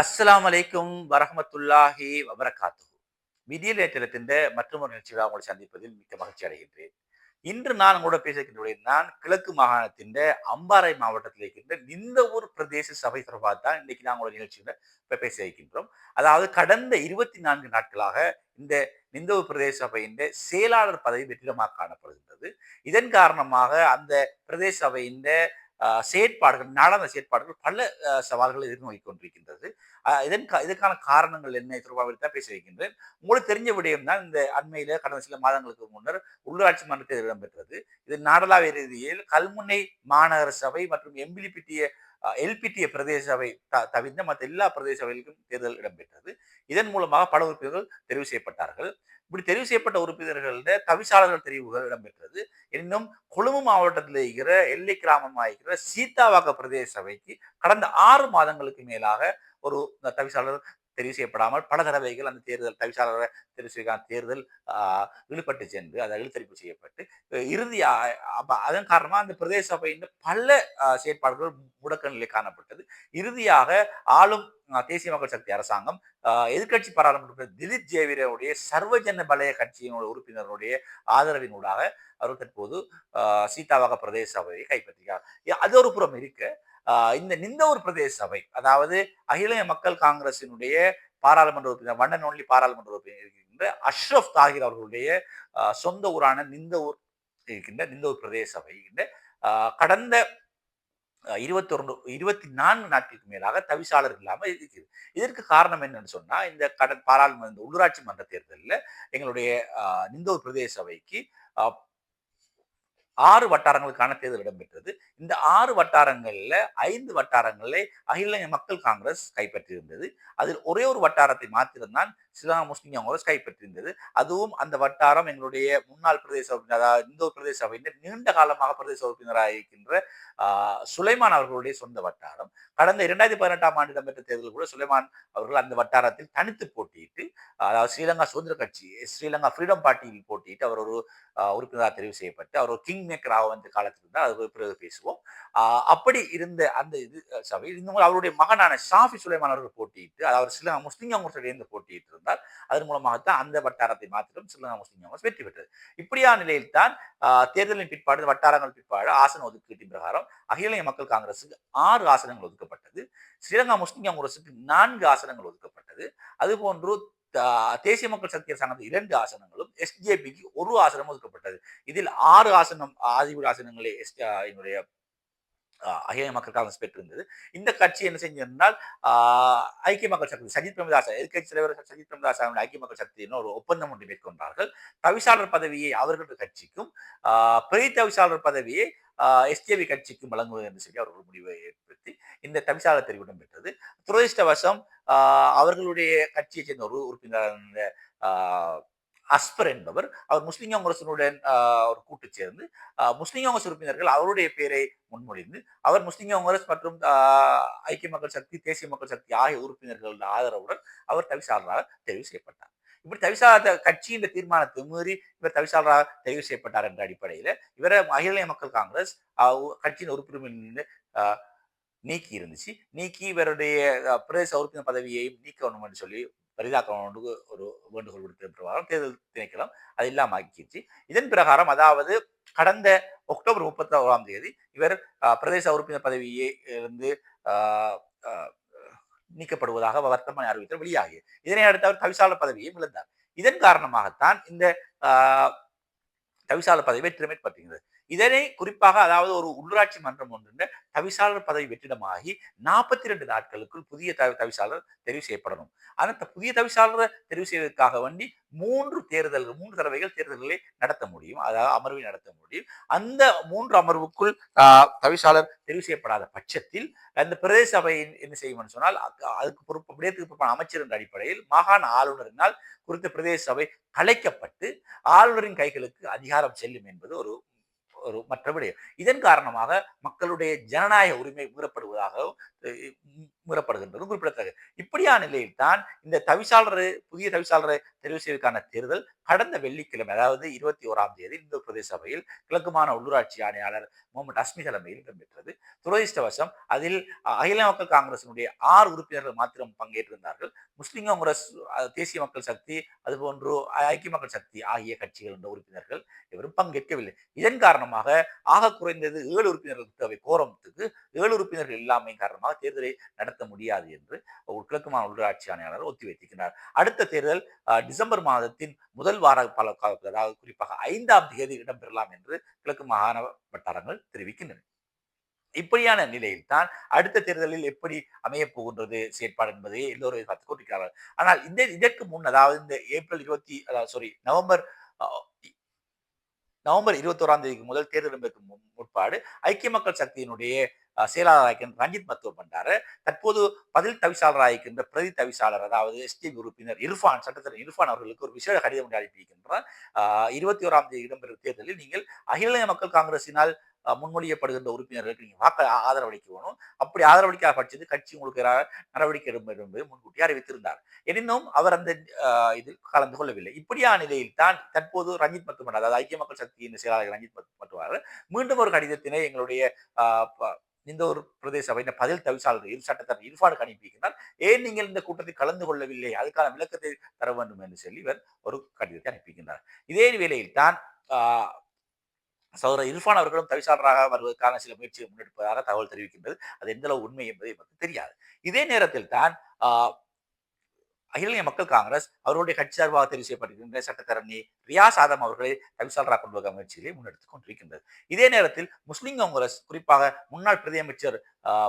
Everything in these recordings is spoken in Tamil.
அஸ்ஸலாமு அலைக்கும் வரஹ்மத்துல்லாஹி வபரகாத்து விடியல் மற்றொரு நிகழ்ச்சியில் உங்களை சந்திப்பதில் மிக்க மகிழ்ச்சி அடைகின்றேன். இன்று நான் உங்களோட பேசுகின்றேன் நான் கிழக்கு மாகாணத்தின் அம்பாறை மாவட்டத்தில் இருக்கின்ற நிந்தவூர் பிரதேச சபை தொடர்பாக தான் இன்னைக்கு நான் உங்களோட நிகழ்ச்சியில் பேச இருக்கின்றோம். அதாவது கடந்த இருபத்தி நான்கு நாட்களாக இந்த நிந்தவூர் பிரதேச சபையின் செயலாளர் பதவி வெற்றிடமாக காணப்படுகின்றது. இதன் காரணமாக அந்த பிரதேச சபையின் செயற்பாடுகள் நாடாளுமன்ற செயற்பாடுகள் பல சவால்களை எதிர்நோக்கி கொண்டிருக்கின்றது. இதன் இதற்கான காரணங்கள் என்ன தொடர்பாக தான் பேச வைக்கின்றேன். உங்களுக்கு தெரிஞ்ச விடயம் தான் இந்த அண்மையில் கடந்த சில மாதங்களுக்கு முன்னர் உள்ளாட்சி மன்றத்தில் இடம்பெற்றது. இது நாடளாவிய ரீதியில் கல்முனை மாநகர சபை மற்றும் எம்பிலிபிட்டிய எல்பிடிய பிரதேச சபை த- தவிர்ந்த மற்ற எல்லா பிரதேச சபைகளுக்கும் தேர்தல் இடம்பெற்றது. இதன் மூலமாக பல உறுப்பினர்கள் தெரிவு செய்யப்பட்டார்கள். இப்படி தெரிவு செய்யப்பட்ட உறுப்பினர்கள தவிசாளர்கள் தெரிவுகள் இடம்பெற்றது. இன்னும் கொழும்பு மாவட்டத்தில் இருக்கிற எல்லை கிராமமாக இருக்கிற சீதாவாக்க பிரதேச சபைக்கு கடந்த ஆறு மாதங்களுக்கு மேலாக ஒரு தவிசாளர் தெரிவு செய்யப்படாமல் பல தடவைகள் அந்த தேர்தல் தவிசாளர் தெரிவு செய்ய தேர்தல் ஆஹ், இழுபட்டு சென்று அதை இழுத்தரிப்பு செய்யப்பட்டு இறுதியா அதன் காரணமா அந்த பிரதேச சபையின் பல செயற்பாடுகள் முடக்க நிலை காணப்பட்டது. இறுதியாக ஆளும் தேசிய மக்கள் சக்தி அரசாங்கம் எதிர்கட்சி எதிர்க்கட்சி பாராளுமன்ற திலீப் ஜேவிரனுடைய சர்வஜன பலய கட்சியினுடைய உறுப்பினருடைய ஆதரவினூடாக அவர் தற்போது ஆஹ், சீதாவாக பிரதேச சபையை கைப்பற்றினார் அது ஒரு புறம் இருக்க. இந்த நிந்தவூர் பிரதேச சபை அதாவது அகில மக்கள் காங்கிரசினுடைய பாராளுமன்ற உறுப்பினர் வண்ணன் ஒன்லி பாராளுமன்ற உறுப்பினர் இருக்கின்ற அஷ்ரப் தாகிர் அவர்களுடைய சொந்த ஊரான நிந்தவூர் இருக்கின்ற நிந்தவூர் பிரதேச சபை இருக்கின்ற கடந்த இருபத்தி ஒன்று இருபத்தி நான்கு நாட்களுக்கு மேலாக தவிசாளர் இல்லாமல் இருக்குது இதற்கு காரணம் என்னன்னு சொன்னால் இந்த கடன் பாராளுமன்ற உள்ளூராட்சி மன்ற தேர்தலில் எங்களுடைய நிந்தோர் பிரதேச சபைக்கு ஆறு வட்டாரங்களுக்கான தேர்தல் இடம்பெற்றது. இந்த ஆறு வட்டாரங்களில் ஐந்து வட்டாரங்களை அகில மக்கள் காங்கிரஸ் கைப்பற்றியிருந்தது. அதில் ஒரே ஒரு வட்டாரத்தை மாத்திரம்தான் சிலா முஸ்லிம் காங்கிரஸ் கைப்பற்றியிருந்தது. அதுவும் அந்த வட்டாரம் எங்களுடைய முன்னாள் பிரதேச உறுப்பினர் அதாவது இந்தோ பிரதேச சபையின் நீண்ட காலமாக பிரதேச உறுப்பினராக இருக்கின்ற ஆஹ், சுலைமான் அவர்களுடைய சொந்த வட்டாரம். கடந்த இரண்டாயிரத்தி பதினெட்டாம் ஆண்டு இடம்பெற்ற தேர்தலில் கூட சுலைமான் அவர்கள் அந்த வட்டாரத்தில் தனித்து போட்டியிட்டு அதாவது ஸ்ரீலங்கா சுதந்திர கட்சி ஸ்ரீலங்கா ஃப்ரீடம் பார்ட்டியில் போட்டியிட்டு அவர் ஒரு உறுப்பினராக தெரிவு செய்யப்பட்டு அவர் ஒரு கிங் மேக்கராக வந்த காலத்தில் இருந்தால் அது பிறகு பேசுவோம். அப்படி இருந்த அந்த இது சபை இந்த அவருடைய மகனான ஷாஃபி சுலைமான் அவர்கள் போட்டியிட்டு அவர் ஸ்ரீலங்கா முஸ்லிம் காங்கிரஸ் இருந்து போட்டியிட்டு இருந்தார். அதன் மூலமாகத்தான் அந்த வட்டாரத்தை மாத்திரம் ஸ்ரீலங்கா முஸ்லிம் காங்கிரஸ் வெற்றி பெற்றது. இப்படியான நிலையில் தான் தேர்தலின் பிற்பாடு வட்டாரங்கள் பிற்பாடு ஆசன ஒதுக்கீட்டின் பிரகாரம் அகில இந்திய மக்கள் காங்கிரஸுக்கு ஆறு ஆசனங்கள் ஒதுக்கப்பட்டது. ஸ்ரீலங்கா முஸ்லிம் காங்கிரஸுக்கு நான்கு ஆசனங்கள் ஒதுக்கப்பட்டது. அதுபோன்று தேசிய மக்கள் சக்தி அரசாங்கத்தில் இரண்டு ஆசனங்களும் எஸ்ஜேபிக்கு ஒரு ஆசனம் ஒதுக்கப்பட்டது. இதில் ஆறு ஆசனம் ஆதிபுர ஆசனங்களே எஸ் என்னுடைய அகில மக்கள் காங்கிரஸ் பெற்றிருந்தது. இந்த கட்சி என்ன செஞ்சிருந்தால் ஆஹ், ஐக்கிய மக்கள் சக்தி சஜித் பிரேமதாசா எதிர்கட்சி தலைவர் சஜித் பிரேமதாசா ஐக்கிய மக்கள் சக்தியின் ஒரு ஒப்பந்தம் ஒன்று மேற்கொண்டார்கள். தவிசாளர் பதவியை அவர்களது கட்சிக்கும் ஆஹ், தவிசாளர் பதவியை எஸ்டிபி கட்சிக்கும் வழங்குவது என்று சொல்லி அவர்கள் முடிவை ஏற்படுத்தி இந்த தவிசாளர் தெரிவிடம் பெற்றது. துரதிருஷ்டவசம் ஆஹ், அவர்களுடைய கட்சியை சேர்ந்த ஒரு உறுப்பினர் ஆஹ், அஸ்பர் என்பவர் அவர் முஸ்லிம் காங்கிரசினுடன் ஒரு கூட்டு சேர்ந்து முஸ்லிம் காங்கிரஸ் உறுப்பினர்கள் அவருடைய பேரை முன்மொழிந்து அவர் முஸ்லிம் காங்கிரஸ் மற்றும் ஐக்கிய மக்கள் சக்தி தேசிய மக்கள் சக்தி ஆகிய உறுப்பினர்களது ஆதரவுடன் அவர் தவிசாளராக தெரிவு செய்யப்பட்டார். இப்படி தவிசாளர் கட்சியின் தீர்மானத்தை மீறி இவர் தவிசாளராக தெரிவு செய்யப்பட்டார் என்ற அடிப்படையில் இவரை அகில மக்கள் காங்கிரஸ் கட்சியின் உறுப்பினர் நீக்கி இருந்துச்சு நீக்கி இவருடைய பிரதேச உறுப்பினர் பதவியையும் நீக்க வேணும் என்று சொல்லி பரிதாக்கணும்னு ஒரு வேண்டுகோள் விடுத்த பிரகாரம் தேர்தல் திணைக்களம் அது இல்லாமல் ஆக்கிடுச்சு இதன் பிரகாரம் அதாவது கடந்த அக்டோபர் முப்பத்தி ஓராம் தேதி இவர் ஆஹ், பிரதேச உறுப்பினர் பதவியை இருந்து ஆஹ், ஆஹ், நீக்கப்படுவதாக வர்த்தமானி அறிவித்தல் வெளியாகியது இதனை அடுத்து அவர் தவிசாளர் பதவியை இழந்தார். இதன் காரணமாகத்தான் இந்த ஆஹ், தவிசாளர் பதவி திறமை பற்றுகிறது இதனை குறிப்பாக அதாவது ஒரு உள்ளூராட்சி மன்றம் ஒன்று தவிசாளர் பதவி வெற்றிடமாகி நாற்பத்தி ரெண்டு நாட்களுக்குள் புதிய தவி தவிசாளர் தெரிவு செய்யப்படணும். அந்த புதிய தவிசாளரை தெரிவு செய்வதற்காக வண்டி மூன்று தேர்தல்கள் மூன்று தடவைகள் தேர்தல்களை நடத்த முடியும். அதாவது அமர்வை நடத்த முடியும். அந்த மூன்று அமர்வுக்குள் தவிசாளர் தெரிவு செய்யப்படாத பட்சத்தில் அந்த பிரதேச சபை என்ன செய்யும்னு சொன்னால் அதுக்கு பொறுப்பு விடயத்துக்கு பொறுப்பான அமைச்சர் என்ற அடிப்படையில் மாகாண ஆளுநரினால் குறித்த பிரதேச சபை கலைக்கப்பட்டு ஆளுநரின் கைகளுக்கு அதிகாரம் செல்லும் என்பது ஒரு ஒரு மற்ற விடயம் இதன் காரணமாக மக்களுடைய ஜனநாயக உரிமை மீறப்படுவதாகவும் மீறப்படுகின்றது குறிப்பிடத்தக்கது. இப்படியான நிலையில் தான் இந்த தவிசாளர் புதிய தவிசாளர் தெரிவு செய்வதற்கான தேர்தல் கடந்த வெள்ளிக்கிழமை அதாவது இருபத்தி ஓராம் தேதி இந்து பிரதேச சபையில் கிழக்குமான உள்ளூராட்சி ஆணையாளர் முகமது அஸ்மி தலைமையில் இடம்பெற்றது. துரதிருஷ்டவசம் அதில் அகில மக்கள் காங்கிரசினுடைய ஆறு உறுப்பினர்கள் மாத்திரம் பங்கேற்றிருந்தார்கள். முஸ்லிம் காங்கிரஸ் தேசிய மக்கள் சக்தி அதுபோன்று ஐக்கிய மக்கள் சக்தி ஆகிய கட்சிகள் என்ற உறுப்பினர்கள் இவரும் பங்கேற்கவில்லை. இதன் காரணமாக ஆக குறைந்தது ஏழு உறுப்பினர்கள் தேவை கோரமத்துக்கு ஏழு உறுப்பினர்கள் இல்லாமை காரணமாக தேர்தலை நடத்த நடத்த முடியாது என்று கிழக்கு மாநில உள்ளாட்சி ஆணையாளர் ஒத்திவைத்திருக்கிறார் அடுத்த தேர்தல் டிசம்பர் மாதத்தின் முதல் வார பல அதாவது குறிப்பாக ஐந்தாம் தேதி இடம்பெறலாம் என்று கிழக்கு மாகாண வட்டாரங்கள் தெரிவிக்கின்றன. இப்படியான நிலையில் தான் அடுத்த தேர்தலில் எப்படி அமைய போகின்றது செயற்பாடு என்பதை எல்லோரும் பார்த்துக் கொண்டிருக்கிறார்கள். ஆனால் இந்த இதற்கு முன் அதாவது இந்த ஏப்ரல் இருபத்தி அதாவது சாரி நவம்பர் நவம்பர் இருபத்தோராம் தேதிக்கு முதல் தேர்தல் இடம்பெறும் முற்பாடு ஐக்கிய மக்கள் சக்தியினுடைய செயலாளராக ரஞ்சித் மத்துவ பண்டார தற்போது பதில் தவிசாளராக இருக்கின்ற பிரதி தவிசாளர் அதாவது எஸ்டி உறுப்பினர் இர்ஃபான் சட்டத்தர இர்ஃபான் அவர்களுக்கு ஒரு விசேட கடிதம் அனுப்பியிருக்கின்றார் இருபத்தி ஓராம் தேதி இடம்பெறும் தேர்தலில் நீங்கள் அகில மக்கள் காங்கிரசினால் முன்மொழியப்படுகின்ற உறுப்பினர்களுக்கு நீங்கள் வாக்கு ஆதரவளிக்க வேணும். அப்படி ஆதரவளிக்காத பட்சத்து கட்சி உங்களுக்கு நடவடிக்கை எடுக்கும் என்பதை முன்கூட்டி அறிவித்திருந்தார். எனினும் அவர் அந்த இதில் கலந்து கொள்ளவில்லை. இப்படியான நிலையில் தான் தற்போது ரஞ்சித் மட்டுமல்ல அதாவது ஐக்கிய மக்கள் சக்தியின் செயலாளர் ரஞ்சித் மட்டுமல்ல மீண்டும் ஒரு கடிதத்தினை எங்களுடைய இந்த ஒரு பிரதேச சபை பதில் தவிசாளர் இரு சட்டத்தர் இர்ஃபானுக்கு அனுப்பியிருக்கிறார் ஏன் நீங்கள் இந்த கூட்டத்தில் கலந்து கொள்ளவில்லை? அதுக்கான விளக்கத்தை தர வேண்டும் என்று சொல்லி இவர் ஒரு கடிதத்தை அனுப்பியிருக்கிறார் இதே வேளையில் தான் சகோதரர் இர்ஃபான் அவர்களும் தவிசாளராக வருவதற்கான சில முயற்சிகள் முன்னெடுப்பதாக தகவல் தெரிவிக்கின்றது. அது எந்த அளவு உண்மை என்பதை நமக்கு தெரியாது. இதே நேரத்தில் தான் அகில மக்கள் காங்கிரஸ் அவருடைய கட்சி சார்பாக தெரிவு செய்யப்பட்டிருக்கின்ற சட்டத்தரணி ரியாஸ் ஆதம் அவர்களை தவிசாளராக கொண்டு வர முயற்சிகளை முன்னெடுத்துக் கொண்டிருக்கின்றது. இதே நேரத்தில் முஸ்லிம் காங்கிரஸ் குறிப்பாக முன்னாள் பிரதியமைச்சர்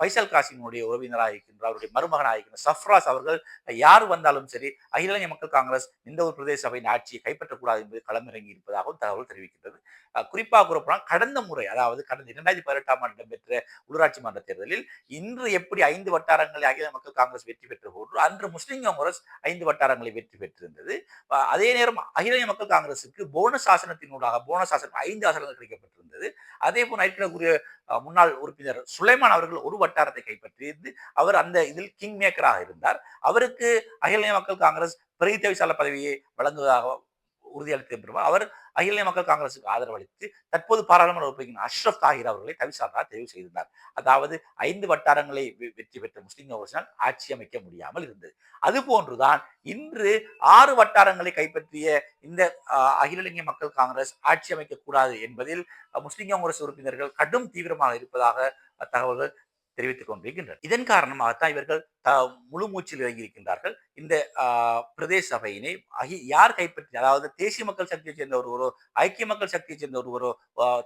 பைசல் காசிமுடைய உறவினராக இருக்கின்ற அவருடைய மருமகனாக இருக்கின்ற சஃப்ராஸ் அவர்கள் யார் வந்தாலும் சரி அகில மக்கள் காங்கிரஸ் இந்த ஒரு பிரதேச சபையின் ஆட்சியை கைப்பற்றக்கூடாது என்பது களமிறங்கி இருப்பதாகவும் தகவல் தெரிவிக்கின்றது. குறிப்பாக கூறப்போனால் கடந்த முறை அதாவது கடந்த இரண்டாயிரத்தி பதினெட்டாம் ஆண்டு இடம்பெற்ற உள்ளாட்சி மன்ற தேர்தலில் இன்று எப்படி ஐந்து வட்டாரங்களை அகில மக்கள் காங்கிரஸ் வெற்றி பெற்ற போன்று அன்று முஸ்லிம் காங்கிரஸ் ஐந்து வட்டாரங்களை வெற்றி பெற்றிருந்தது. அதே நேரம் அகில மக்கள் காங்கிரசுக்கு போனஸ் ஆசனத்தினூடாக போனஸ் ஆசனம் ஐந்து ஆசனங்கள் கிடைக்கப்பட்டிருந்தது. அதே போல் நைட்கூறிய முன்னாள் உறுப்பினர் சுலைமான் அவர்கள் ஒரு வட்டாரத்தை கைப்பற்றியிருந்து அவர் அந்த இதில் கிங் மேக்கராக இருந்தார். அவருக்கு அகில மக்கள் காங்கிரஸ் பிரதித்தவிசாளர் பதவியை வழங்குவதாக உறுதியளித்த அவர் அகில மக்கள் காங்கிரசுக்கு ஆதரவளித்து தற்போது பாராளுமன்ற உறுப்பினர் அஷ்ரப் தாகிர் அவர்களை தவிசாளராக தெரிவு செய்திருந்தார். அதாவது ஐந்து வட்டாரங்களை வெற்றி பெற்ற முஸ்லிம் காங்கிரசினால் ஆட்சி அமைக்க முடியாமல் இருந்தது. அது போன்றுதான் இன்று ஆறு வட்டாரங்களை கைப்பற்றிய இந்த அகில இந்திய மக்கள் காங்கிரஸ் ஆட்சி அமைக்கக்கூடாது என்பதில் முஸ்லிம் காங்கிரஸ் உறுப்பினர்கள் கடும் தீவிரமாக இருப்பதாக தகவல்கள் தெரிவித்துக் கொண்டிருக்கின்றனர். இதன் காரணமாகத்தான் இவர்கள் முழு மூச்சில் இறங்கியிருக்கின்றார்கள். இந்த பிரதேச சபையினை யார் கைப்பற்றி அதாவது தேசிய மக்கள் சக்தியை சேர்ந்த ஒருவரோ ஐக்கிய மக்கள் சக்தியை சேர்ந்த ஒருவரோ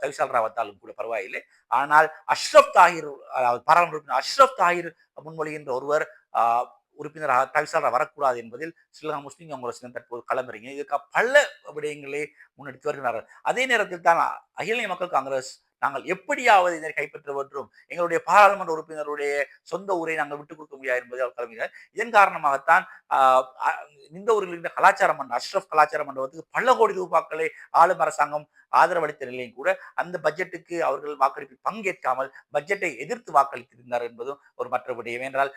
தவிசால் ராவத்தாலும் கூட பரவாயில்லை. ஆனால் அஷ்ரப் தாகிர் அதாவது பாராளுமன்ற உறுப்பினர் அஷ்ரப் தாகிர் முன்மொழிகின்ற ஒருவர் உறுப்பினராக தவிசாளராக வரக்கூடாது என்பதில் ஸ்ரீலங்கா முஸ்லீம் காங்கிரஸ் தற்போது களமிறங்கி இதற்கு பல விடயங்களை முன்னெடுத்து வருகிறார்கள். அதே நேரத்தில் தான் அகில மக்கள் காங்கிரஸ் நாங்கள் எப்படியாவது இதனை கைப்பற்ற வேண்டும் எங்களுடைய பாராளுமன்ற உறுப்பினருடைய சொந்த ஊரை நாங்கள் விட்டுக் கொடுக்க முடியாது என்பதை தலைமையினர் இதன் காரணமாகத்தான் இந்த ஊரில் இருந்த கலாச்சார மன்றம் அஷ்ரப் கலாச்சார மண்டபத்துக்கு பல கோடி ரூபாக்களை ஆளும் அரசாங்கம் ஆதரவளித்த நிலையும் கூட அந்த பட்ஜெட்டுக்கு அவர்கள் வாக்களிப்பில் பங்கேற்காமல் பட்ஜெட்டை எதிர்த்து வாக்களித்திருந்தார் என்பதும் ஒரு மற்ற விடயம். என்றால்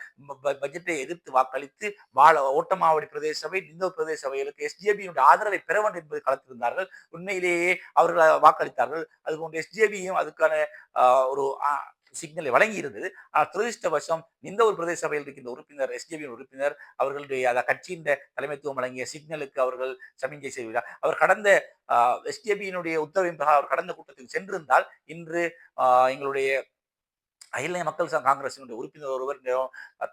பட்ஜெட்டை எதிர்த்து வாக்களித்து வாழ ஓட்டமாவடி பிரதேச சபை நிந்தோ பிரதேச சபைகளுக்கு எஸ்டிஏபியினுடைய ஆதரவை பெற வேண்டும் என்பது கலத்திருந்தார்கள். உண்மையிலேயே அவர்கள் வாக்களித்தார்கள். அதுபோன்று எஸ்ஜேபியும் அதுக்கான ஒரு சிக்னலை வழங்கி இருந்தது ஆனால் துரதிருஷ்டவசம் இந்த ஒரு பிரதேச சபையில் இருக்கின்ற உறுப்பினர் எஸ்டிபியின் உறுப்பினர் அவர்களுடைய அந்த கட்சியின் தலைமைத்துவம் வழங்கிய சிக்னலுக்கு அவர்கள் சமிஞ்சை செய்கிறார் அவர் கடந்த எஸ்டிபியினுடைய உத்தரவின் அவர் கடந்த கூட்டத்தில் சென்றிருந்தால் இன்று எங்களுடைய அகில மக்கள் காங்கிரசினுடைய உறுப்பினர் ஒருவர்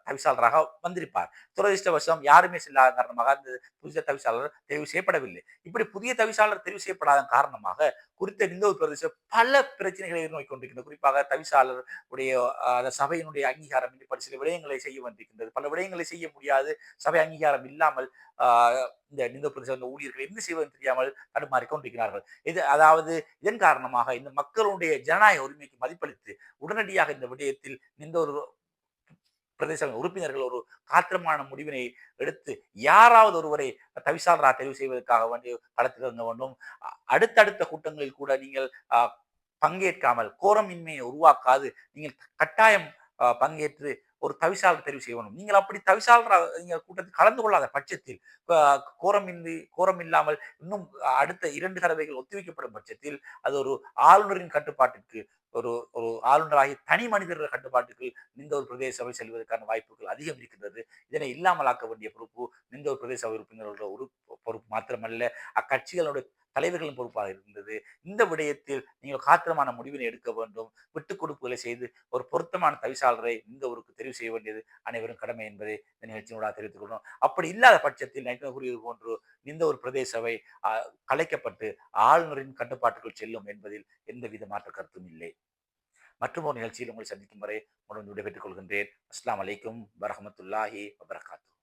தவிசாளராக வந்திருப்பார். துரதிருஷ்டவசம் யாருமே செல்லாத காரணமாக அந்த புதிய தவிசாளர் தெரிவு செய்யப்படவில்லை. இப்படி புதிய தவிசாளர் தெரிவு செய்யப்படாத காரணமாக குறித்த இந்த ஒரு பிரதேசம் பல பிரச்சனைகளை எதிர்நோக்கி கொண்டிருக்கின்றது குறிப்பாக தவிசாளர் உடைய அந்த சபையினுடைய அங்கீகாரம் பல சில விடயங்களை செய்ய வந்திருக்கின்றது. பல விடயங்களை செய்ய முடியாது. சபை அங்கீகாரம் இல்லாமல் இந்த நிந்த பிரதேச ஊழியர்கள் என்ன செய்வது தெரியாமல் தடுமாறி கொண்டிருக்கிறார்கள் இது அதாவது இதன் காரணமாக இந்த மக்களுடைய ஜனநாயக உரிமைக்கு மதிப்பளித்து உடனடியாக இந்த விடயத்தில் இந்த ஒரு பிரதேச உறுப்பினர்கள் ஒரு காத்திரமான முடிவினை எடுத்து யாராவது ஒருவரை தவிசாளராக தெரிவு செய்வதற்காக வேண்டிய களத்தில் இருந்த வேண்டும் அடுத்தடுத்த கூட்டங்களில் கூட நீங்கள் பங்கேற்காமல் கோரமின்மையை உருவாக்காது நீங்கள் கட்டாயம் பங்கேற்று ஒரு தவிசாளர் தெரிவு செய்யணும். நீங்கள் அப்படி தவிசாளர் நீங்கள் கூட்டத்தில் கலந்து கொள்ளாத பட்சத்தில் கோரமின்றி கோரம் இல்லாமல் இன்னும் அடுத்த இரண்டு தடவைகள் ஒத்திவைக்கப்படும் பட்சத்தில் அது ஒரு ஆளுநரின் கட்டுப்பாட்டிற்கு ஒரு ஒரு ஆளுநராகி தனி மனிதர்கள் கட்டுப்பாட்டுக்கு நிந்த ஒரு பிரதேச சபை செல்வதற்கான வாய்ப்புகள் அதிகம் இருக்கின்றது. இதனை இல்லாமலாக்க வேண்டிய பொறுப்பு நிந்த ஒரு பிரதேச சபை உறுப்பினர்களோட ஒரு பொறுப்பு மாத்திரமல்ல. அக்கட்சிகளுடைய தலைவர்களின் பொறுப்பாக இருந்தது. இந்த விடயத்தில் நீங்கள் காத்திரமான முடிவினை எடுக்க வேண்டும். விட்டுக் கொடுப்புகளை செய்து ஒரு பொருத்தமான தவிசாளரை இந்த ஊருக்கு தெரிவு செய்ய வேண்டியது அனைவரும் கடமை என்பதை இந்த நிகழ்ச்சியினூடாக தெரிவித்துக் கொள்கிறோம். அப்படி இல்லாத பட்சத்தில் நான் கூறியது போன்று இந்த ஒரு பிரதேச சபை கலைக்கப்பட்டு ஆளுநரின் கட்டுப்பாட்டுக்குள் செல்லும் என்பதில் எந்தவித மாற்ற கருத்தும் இல்லை. மற்றும் ஒரு நிகழ்ச்சியில் உங்களை சந்திக்கும் வரை உடன் விடைபெற்றுக் கொள்கின்றேன். அஸ்லாம் அலைக்கும் வரமத்துல்லாஹி வபரகாத்து